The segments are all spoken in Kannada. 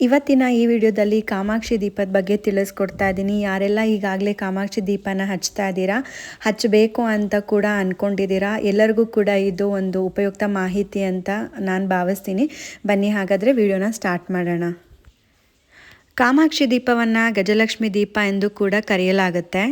ಇವತ್ತಿನ ಈ ವಿಡಿಯೋದಲ್ಲಿ ಕಾಮಾಕ್ಷಿ ದೀಪದ ಬಗ್ಗೆ ತಿಳಿಸ್ಕೊಡ್ತಾ ಇದ್ದೀನಿ. ಯಾರೆಲ್ಲ ಈಗಾಗಲೇ ಕಾಮಾಕ್ಷಿ ದೀಪನ ಹಚ್ತಾ ಇದ್ದೀರಾ, ಹಚ್ಚಬೇಕು ಅಂತ ಕೂಡ ಅಂದ್ಕೊಂಡಿದ್ದೀರಾ ಎಲ್ಲರಿಗೂ ಕೂಡ ಇದು ಒಂದು ಉಪಯುಕ್ತ ಮಾಹಿತಿ ಅಂತ ನಾನು ಭಾವಿಸ್ತೀನಿ. ಬನ್ನಿ ಹಾಗಾದರೆ ವಿಡಿಯೋನ ಸ್ಟಾರ್ಟ್ ಮಾಡೋಣ. ಕಾಮಾಕ್ಷಿ ದೀಪವನ್ನು ಗಜಲಕ್ಷ್ಮಿ ದೀಪ ಎಂದು ಕೂಡ ಕರೆಯಲಾಗುತ್ತೆ.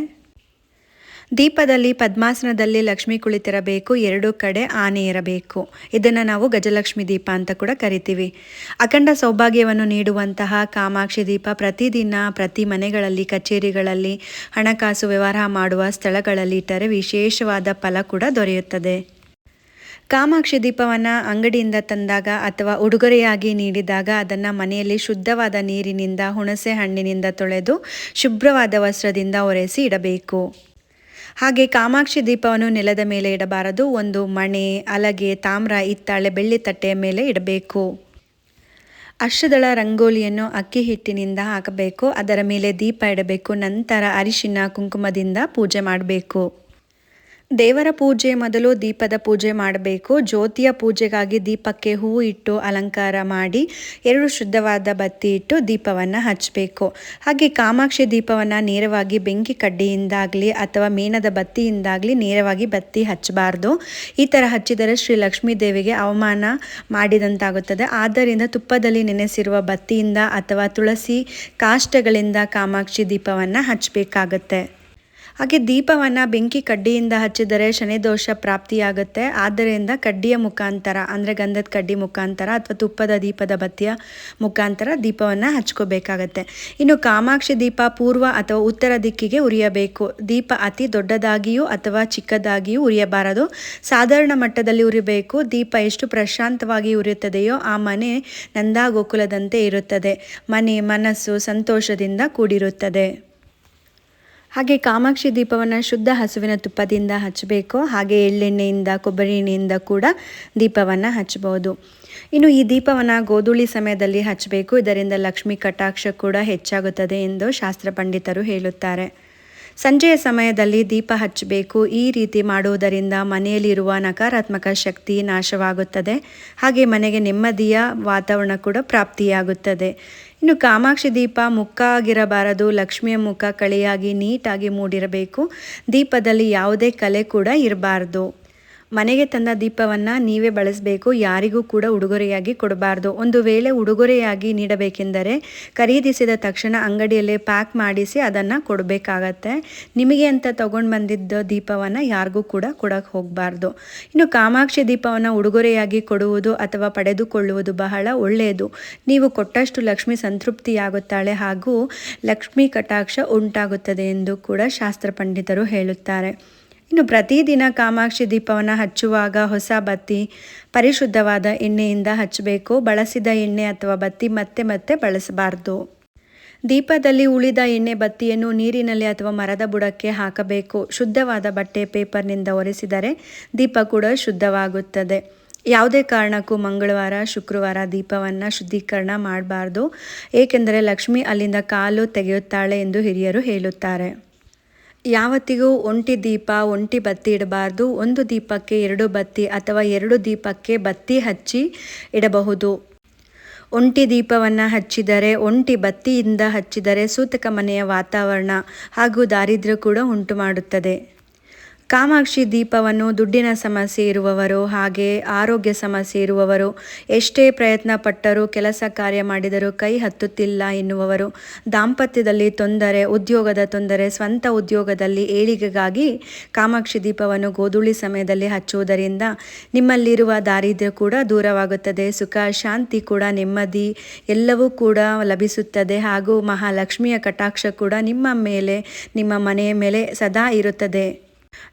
ದೀಪದಲ್ಲಿ, ಪದ್ಮಾಸನದಲ್ಲಿ ಲಕ್ಷ್ಮಿ ಕುಳಿತಿರಬೇಕು, ಎರಡು ಕಡೆ ಆನೆ ಇರಬೇಕು. ಇದನ್ನು ನಾವು ಗಜಲಕ್ಷ್ಮಿ ದೀಪ ಅಂತ ಕೂಡ ಕರಿತೀವಿ. ಅಖಂಡ ಸೌಭಾಗ್ಯವನ್ನು ನೀಡುವಂತಹ ಕಾಮಾಕ್ಷಿ ದೀಪ ಪ್ರತಿದಿನ ಪ್ರತಿ ಮನೆಗಳಲ್ಲಿ, ಕಚೇರಿಗಳಲ್ಲಿ, ಹಣಕಾಸು ವ್ಯವಹಾರ ಮಾಡುವ ಸ್ಥಳಗಳಲ್ಲಿ ಇಟ್ಟರೆ ವಿಶೇಷವಾದ ಫಲ ಕೂಡ ದೊರೆಯುತ್ತದೆ. ಕಾಮಾಕ್ಷಿ ದೀಪವನ್ನು ಅಂಗಡಿಯಿಂದ ತಂದಾಗ ಅಥವಾ ಉಡುಗೊರೆಯಾಗಿ ನೀಡಿದಾಗ ಅದನ್ನು ಮನೆಯಲ್ಲಿ ಶುದ್ಧವಾದ ನೀರಿನಿಂದ, ಹುಣಸೆ ಹಣ್ಣಿನಿಂದ ತೊಳೆದು, ಶುಭ್ರವಾದ ವಸ್ತ್ರದಿಂದ ಒರೆಸಿ ಇಡಬೇಕು. ಹಾಗೆ ಕಾಮಾಕ್ಷಿ ದೀಪವನ್ನು ನೆಲದ ಮೇಲೆ ಇಡಬಾರದು. ಒಂದು ಮಣೆ, ಅಲಗೆ, ತಾಮ್ರ ಇತ್ತಾಳೆ ಬೆಳ್ಳಿ ತಟ್ಟೆಯ ಮೇಲೆ ಇಡಬೇಕು. ಅಷ್ಟದಳ ರಂಗೋಲಿಯನ್ನು ಅಕ್ಕಿ ಹಿಟ್ಟಿನಿಂದ ಹಾಕಬೇಕು. ಅದರ ಮೇಲೆ ದೀಪ ಇಡಬೇಕು. ನಂತರ ಅರಿಶಿನ, ಕುಂಕುಮದಿಂದ ಪೂಜೆ ಮಾಡಬೇಕು. ದೇವರ ಪೂಜೆ ಮೊದಲು ದೀಪದ ಪೂಜೆ ಮಾಡಬೇಕು. ಜ್ಯೋತಿಯ ಪೂಜೆಗಾಗಿ ದೀಪಕ್ಕೆ ಹೂವು ಇಟ್ಟು ಅಲಂಕಾರ ಮಾಡಿ ಎರಡು ಶುದ್ಧವಾದ ಬತ್ತಿ ಇಟ್ಟು ದೀಪವನ್ನು ಹಚ್ಚಬೇಕು ಹಾಗೆ ಕಾಮಾಕ್ಷಿ ದೀಪವನ್ನು ನೇರವಾಗಿ ಬೆಂಕಿ ಕಡ್ಡಿಯಿಂದಾಗಲಿ ಅಥವಾ ಮೇಣದ ಬತ್ತಿಯಿಂದಾಗಲಿ ನೇರವಾಗಿ ಬತ್ತಿ ಹಚ್ಚಬಾರ್ದು. ಈ ಥರ ಹಚ್ಚಿದರೆ ಶ್ರೀ ಲಕ್ಷ್ಮೀ ದೇವಿಗೆ ಅವಮಾನ ಮಾಡಿದಂತಾಗುತ್ತದೆ. ಆದ್ದರಿಂದ ತುಪ್ಪದಲ್ಲಿ ನೆನೆಸಿರುವ ಬತ್ತಿಯಿಂದ ಅಥವಾ ತುಳಸಿ ಕಾಷ್ಟಗಳಿಂದ ಕಾಮಾಕ್ಷಿ ದೀಪವನ್ನು ಹಚ್ಚಬೇಕಾಗತ್ತೆ. ಹಾಗೆ ದೀಪವನ್ನು ಬೆಂಕಿ ಕಡ್ಡಿಯಿಂದ ಹಚ್ಚಿದರೆ ಶನಿದೋಷ ಪ್ರಾಪ್ತಿಯಾಗುತ್ತೆ. ಆದ್ದರಿಂದ ಕಡ್ಡಿಯ ಮುಖಾಂತರ, ಅಂದರೆ ಗಂಧದ ಕಡ್ಡಿ ಮುಖಾಂತರ ಅಥವಾ ತುಪ್ಪದ ದೀಪದ ಬತ್ತಿಯ ಮುಖಾಂತರ ದೀಪವನ್ನು ಹಚ್ಕೋಬೇಕಾಗತ್ತೆ. ಇನ್ನು ಕಾಮಾಕ್ಷಿ ದೀಪ ಪೂರ್ವ ಅಥವಾ ಉತ್ತರ ದಿಕ್ಕಿಗೆ ಉರಿಯಬೇಕು. ದೀಪ ಅತಿ ದೊಡ್ಡದಾಗಿಯೂ ಅಥವಾ ಚಿಕ್ಕದಾಗಿಯೂ ಉರಿಯಬಾರದು. ಸಾಧಾರಣ ಮಟ್ಟದಲ್ಲಿ ಉರಿಬೇಕು. ದೀಪ ಎಷ್ಟು ಪ್ರಶಾಂತವಾಗಿ ಉರಿಯುತ್ತದೆಯೋ ಆ ಮನೆ ನಂದಾ ಗೋಕುಲದಂತೆ ಇರುತ್ತದೆ. ಮನೆ ಮನಸ್ಸು ಸಂತೋಷದಿಂದ ಕೂಡಿರುತ್ತದೆ. ಹಾಗೆ ಕಾಮಾಕ್ಷಿ ದೀಪವನ್ನು ಶುದ್ಧ ಹಸುವಿನ ತುಪ್ಪದಿಂದ ಹಚ್ಚಬೇಕು. ಹಾಗೆ ಎಳ್ಳೆಣ್ಣೆಯಿಂದ, ಕೊಬ್ಬರಿ ಎಣ್ಣೆಯಿಂದ ಕೂಡ ದೀಪವನ್ನು ಹಚ್ಚಬಹುದು. ಇನ್ನು ಈ ದೀಪವನ್ನು ಗೋಧೂಳಿ ಸಮಯದಲ್ಲಿ ಹಚ್ಚಬೇಕು. ಇದರಿಂದ ಲಕ್ಷ್ಮಿ ಕಟಾಕ್ಷ ಕೂಡ ಹೆಚ್ಚಾಗುತ್ತದೆ ಎಂದು ಶಾಸ್ತ್ರ ಪಂಡಿತರು ಹೇಳುತ್ತಾರೆ. ಸಂಜೆಯ ಸಮಯದಲ್ಲಿ ದೀಪ ಹಚ್ಚಬೇಕು. ಈ ರೀತಿ ಮಾಡುವುದರಿಂದ ಮನೆಯಲ್ಲಿರುವ ನಕಾರಾತ್ಮಕ ಶಕ್ತಿ ನಾಶವಾಗುತ್ತದೆ. ಹಾಗೆ ಮನೆಗೆ ನೆಮ್ಮದಿಯ ವಾತಾವರಣ ಕೂಡ ಪ್ರಾಪ್ತಿಯಾಗುತ್ತದೆ. ಇನ್ನು ಕಾಮಾಕ್ಷಿ ದೀಪ ಮುಕ್ಕಾಗಿರಬಾರದು. ಲಕ್ಷ್ಮಿಯ ಮುಖ ಕಳೆಯಾಗಿ ನೀಟಾಗಿ ಮೂಡಿರಬೇಕು. ದೀಪದಲ್ಲಿ ಯಾವುದೇ ಕಲೆ ಕೂಡ ಇರಬಾರ್ದು. ಮನೆಗೆ ತಂದ ದೀಪವನ್ನು ನೀವೇ ಬಳಸಬೇಕು, ಯಾರಿಗೂ ಕೂಡ ಉಡುಗೊರೆಯಾಗಿ ಕೊಡಬಾರ್ದು. ಒಂದು ವೇಳೆ ಉಡುಗೊರೆಯಾಗಿ ನೀಡಬೇಕೆಂದರೆ ಖರೀದಿಸಿದ ತಕ್ಷಣ ಅಂಗಡಿಯಲ್ಲೇ ಪ್ಯಾಕ್ ಮಾಡಿಸಿ ಅದನ್ನು ಕೊಡಬೇಕಾಗತ್ತೆ. ನಿಮಗೆ ಅಂತ ತಗೊಂಡು ಬಂದಿದ್ದ ದೀಪವನ್ನು ಯಾರಿಗೂ ಕೂಡ ಕೊಡಕ್ಕೆ ಹೋಗಬಾರ್ದು. ಇನ್ನು ಕಾಮಾಕ್ಷಿ ದೀಪವನ್ನು ಉಡುಗೊರೆಯಾಗಿ ಕೊಡುವುದು ಅಥವಾ ಪಡೆದುಕೊಳ್ಳುವುದು ಬಹಳ ಒಳ್ಳೆಯದು ನೀವು ಕೊಟ್ಟಷ್ಟು ಲಕ್ಷ್ಮಿ ಸಂತೃಪ್ತಿಯಾಗುತ್ತಾಳೆ ಹಾಗೂ ಲಕ್ಷ್ಮಿ ಕಟಾಕ್ಷ ಉಂಟಾಗುತ್ತದೆ ಎಂದು ಕೂಡ ಶಾಸ್ತ್ರ ಪಂಡಿತರು ಹೇಳುತ್ತಾರೆ. ಇನ್ನು ಪ್ರತಿದಿನ ಕಾಮಾಕ್ಷಿ ದೀಪವನ್ನು ಹಚ್ಚುವಾಗ ಹೊಸ ಬತ್ತಿ, ಪರಿಶುದ್ಧವಾದ ಎಣ್ಣೆಯಿಂದ ಹಚ್ಚಬೇಕು. ಬಳಸಿದ ಎಣ್ಣೆ ಅಥವಾ ಬತ್ತಿ ಮತ್ತೆ ಮತ್ತೆ ಬಳಸಬಾರ್ದು. ದೀಪದಲ್ಲಿ ಉಳಿದ ಎಣ್ಣೆ ಬತ್ತಿಯನ್ನು ನೀರಿನಲ್ಲಿ ಅಥವಾ ಮರದ ಬುಡಕ್ಕೆ ಹಾಕಬೇಕು. ಶುದ್ಧವಾದ ಬಟ್ಟೆ ಪೇಪರ್ನಿಂದ ಒರೆಸಿದರೆ ದೀಪ ಕೂಡ ಶುದ್ಧವಾಗುತ್ತದೆ. ಯಾವುದೇ ಕಾರಣಕ್ಕೂ ಮಂಗಳವಾರ, ಶುಕ್ರವಾರ ದೀಪವನ್ನು ಶುದ್ಧೀಕರಣ ಮಾಡಬಾರ್ದು. ಏಕೆಂದರೆ ಲಕ್ಷ್ಮಿ ಅಲ್ಲಿಂದ ಕಾಲು ತೆಗೆಯುತ್ತಾಳೆ ಎಂದು ಹಿರಿಯರು ಹೇಳುತ್ತಾರೆ. ಯಾವತ್ತಿಗೂ ಒಂಟಿ ದೀಪ, ಒಂಟಿ ಬತ್ತಿ ಇಡಬಾರ್ದು. ಒಂದು ದೀಪಕ್ಕೆ ಎರಡು ಬತ್ತಿ ಅಥವಾ ಎರಡು ದೀಪಕ್ಕೆ ಬತ್ತಿ ಹಚ್ಚಿ ಇಡಬಹುದು. ಒಂಟಿ ದೀಪವನ್ನು ಹಚ್ಚಿದರೆ, ಒಂಟಿ ಬತ್ತಿಯಿಂದ ಹಚ್ಚಿದರೆ ಸೂತಕ ಮನೆಯ ವಾತಾವರಣ ಹಾಗೂ ದಾರಿದ್ರ್ಯ ಕೂಡ ಉಂಟು ಮಾಡುತ್ತದೆ ಕಾಮಾಕ್ಷಿ ದೀಪವನ್ನು ದುಡ್ಡಿನ ಸಮಸ್ಯೆ ಇರುವವರು ಹಾಗೆ ಆರೋಗ್ಯ ಸಮಸ್ಯೆ ಇರುವವರು, ಎಷ್ಟೇ ಪ್ರಯತ್ನ ಪಟ್ಟರೂ ಕೆಲಸ ಕಾರ್ಯ ಮಾಡಿದರೂ ಕೈ ಹತ್ತುತ್ತಿಲ್ಲ ಎನ್ನುವವರು, ದಾಂಪತ್ಯದಲ್ಲಿ ತೊಂದರೆ, ಉದ್ಯೋಗದ ತೊಂದರೆ, ಸ್ವಂತ ಉದ್ಯೋಗದಲ್ಲಿ ಏಳಿಗೆಗಾಗಿ ಕಾಮಾಕ್ಷಿ ದೀಪವನ್ನು ಗೋಧೂಳಿ ಸಮಯದಲ್ಲಿ ಹಚ್ಚುವುದರಿಂದ ನಿಮ್ಮಲ್ಲಿರುವ ದಾರಿದ್ರ್ಯ ಕೂಡ ದೂರವಾಗುತ್ತದೆ, ಸುಖ, ಶಾಂತಿ ಕೂಡ ನೆಮ್ಮದಿ ಎಲ್ಲವೂ ಕೂಡ ಲಭಿಸುತ್ತದೆ ಹಾಗೂ ಮಹಾಲಕ್ಷ್ಮಿಯ ಕಟಾಕ್ಷ ಕೂಡ ನಿಮ್ಮ ಮೇಲೆ, ನಿಮ್ಮ ಮನೆಯ ಮೇಲೆ ಸದಾ ಇರುತ್ತದೆ.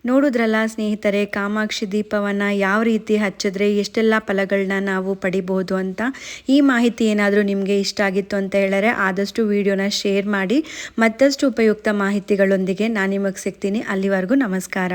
ನೋಡಿದ್ರಲ್ಲ ಸ್ನೇಹಿತರೆ, ಕಾಮಾಕ್ಷಿ ದೀಪವನ್ನು ಯಾವ ರೀತಿ ಹಚ್ಚಿದ್ರೆ ಎಷ್ಟೆಲ್ಲ ಫಲಗಳನ್ನ ನಾವು ಪಡಿಬೋದು ಅಂತ? ಈ ಮಾಹಿತಿ ಏನಾದರೂ ನಿಮಗೆ ಇಷ್ಟ ಆಗಿತ್ತು ಅಂತ ಹೇಳಿದ್ರೆ ಆದಷ್ಟು ವಿಡಿಯೋನ ಶೇರ್ ಮಾಡಿ, ಮತ್ತಷ್ಟು ಉಪಯುಕ್ತ ಮಾಹಿತಿಗಳೊಂದಿಗೆ ನಾನು ನಿಮಗೆ ಸಿಗ್ತೀನಿ. ಅಲ್ಲಿವರೆಗೂ ನಮಸ್ಕಾರ.